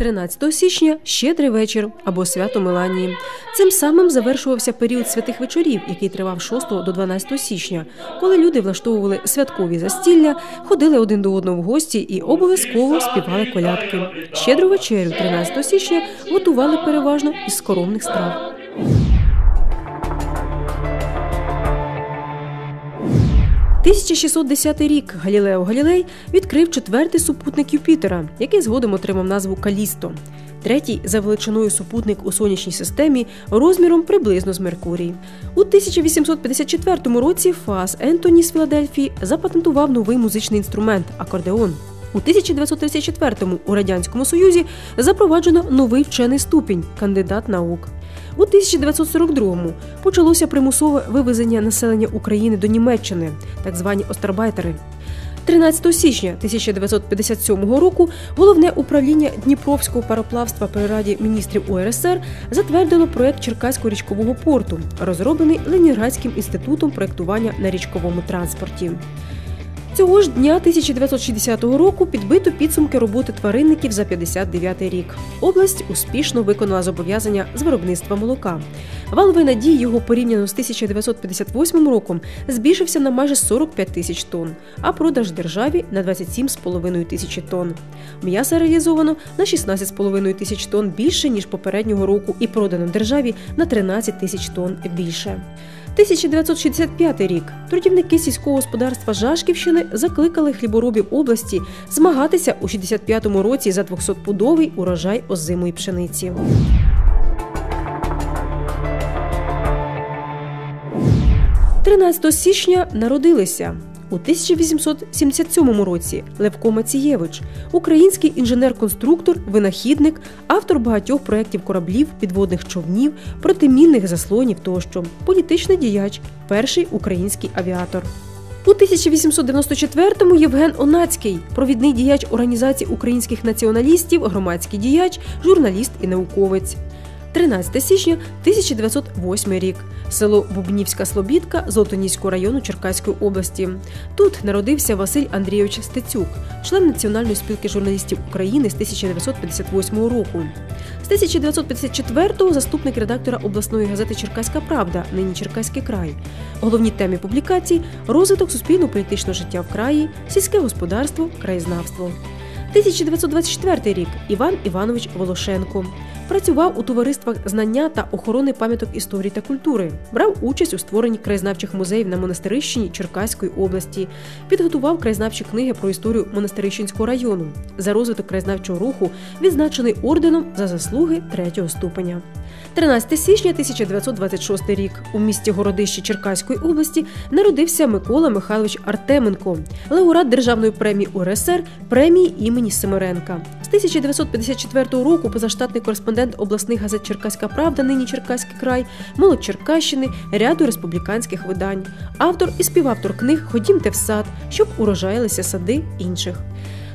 13 січня щедрий вечір або свято Меланії. Цим самим завершувався період святих вечорів, який тривав 6 до 12 січня, коли люди влаштовували святкові застілля, ходили один до одного в гості і обов'язково співали колядки. Щедру вечерю 13 січня готували переважно із скоромних страв. 1610 рік Галілео Галілей відкрив четвертий супутник Юпітера, який згодом отримав назву Калісто. Третій за величиною супутник у сонячній системі розміром приблизно з Меркурій. У 1854 році Фас Ентоні з Філадельфії запатентував новий музичний інструмент акордеон. У 1934-му у радянському союзі запроваджено новий вчений ступінь кандидат наук. У 1942-му почалося примусове вивезення населення України до Німеччини, так звані Острабайтери. 13 січня 1957 року головне управління Дніпровського пароплавства при раді міністрів УРСР затвердило проект Черкаського річкового порту, розроблений Ленінградським інститутом проєктування на річковому транспорті. Цього ж дня 1960 року підбито підсумки роботи тваринників за 59 рік. Область успішно виконала зобов'язання з виробництва молока. Валовий надій його порівняно з 1958 роком збільшився на майже 45 тисяч тонн, а продаж державі на 27,5 тисячі тонн. М'яса реалізовано на 16,5 тисяч тонн більше ніж попереднього року, і продано державі на 13 тисяч тонн більше. 1965 рік трудівники сільського господарства Жашківщини закликали хліборобів області змагатися у 65-му році за 200-пудовий урожай озимої пшениці. «13 січня народилися у 1877 році Левко Мацієвич, український інженер-конструктор, винахідник, автор багатьох проєктів кораблів, підводних човнів, протимінних заслонів тощо, політичний діяч, перший український авіатор. У 1894-му Євген Онацький, провідний діяч організації українських націоналістів, громадський діяч, журналіст і науковець. 13 січня 1908 рік. Село Бубнівська Слобідка Золотоніського району Черкаської області. Тут народився Василь Андрійович Стецюк, член Національної спілки журналістів України з 1958 року. З 1954-го заступник редактора обласної газети Черкаська Правда, нині Черкаський край. Головні теми публікацій розвиток суспільно-політичного життя в краї, сільське господарство, краєзнавство. 1924 рік Іван Іванович Волошенко. Працював у товариствах знання та охорони пам'яток історії та культури, брав участь у створенні краєзнавчих музеїв на Монастирищині Черкаської області, підготував краєзнавчі книги про історію Монастирищинського району. За розвиток краєзнавчого руху відзначений орденом за заслуги третього ступеня. 13 січня 1926 рік у місті Городище Черкаської області народився Микола Михайлович Артеменко, лауреат державної премії УРСР премії імені Семеренка. З 1954 року позаштатний кореспондент обласних газет Черкаська Правда, нині Черкаський край, молодь Черкащини, ряду республіканських видань, автор і співавтор книг Ходімте в сад, щоб урожаїлися сади інших.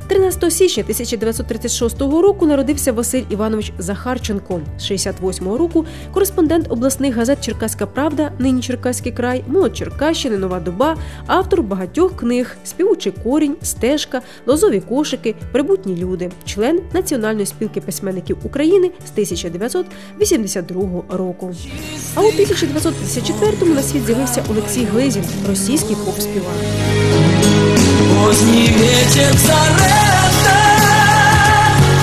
13 січня 1936 року народився Василь Іванович Захарченко. З 68-го року кореспондент обласних газет Черкаська Правда, нині Черкаський край, молодь Черкащини, Нова доба, автор багатьох книг, співучий корінь, стежка, лозові кошики, прибутні люди, член Національної спілки письменників України з 1982 року. А у 1954-му на світ з'явився Олексій Глизін, російський поп-співак. Поздний ветер зарета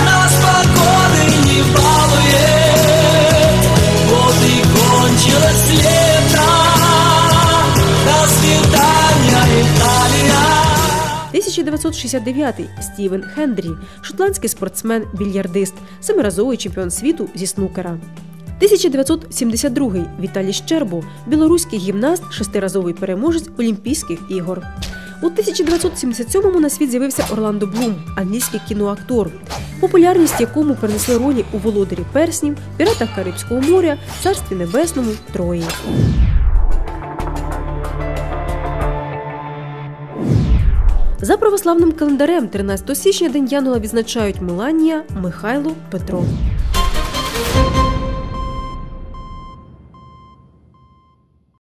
Нас погоды не балует. Вот и кончилось лето До свидания, Италия. 1969 Стівен Хендрі, шотландський спортсмен, більярдист, семиразовий чемпіон світу зі снукера. 1972 Віталій Щербо, білоруський гімнаст, шестиразовий переможець Олімпійських ігор. У 1977-му на світ з'явився Орландо Блум, англійський кіноактор, популярність якому принесли ролі у володарі перснів, піратах Карибського моря, царстві небесному, Трої. За православним календарем 13 січня День Янула відзначають Меланія, Михайло, Петро.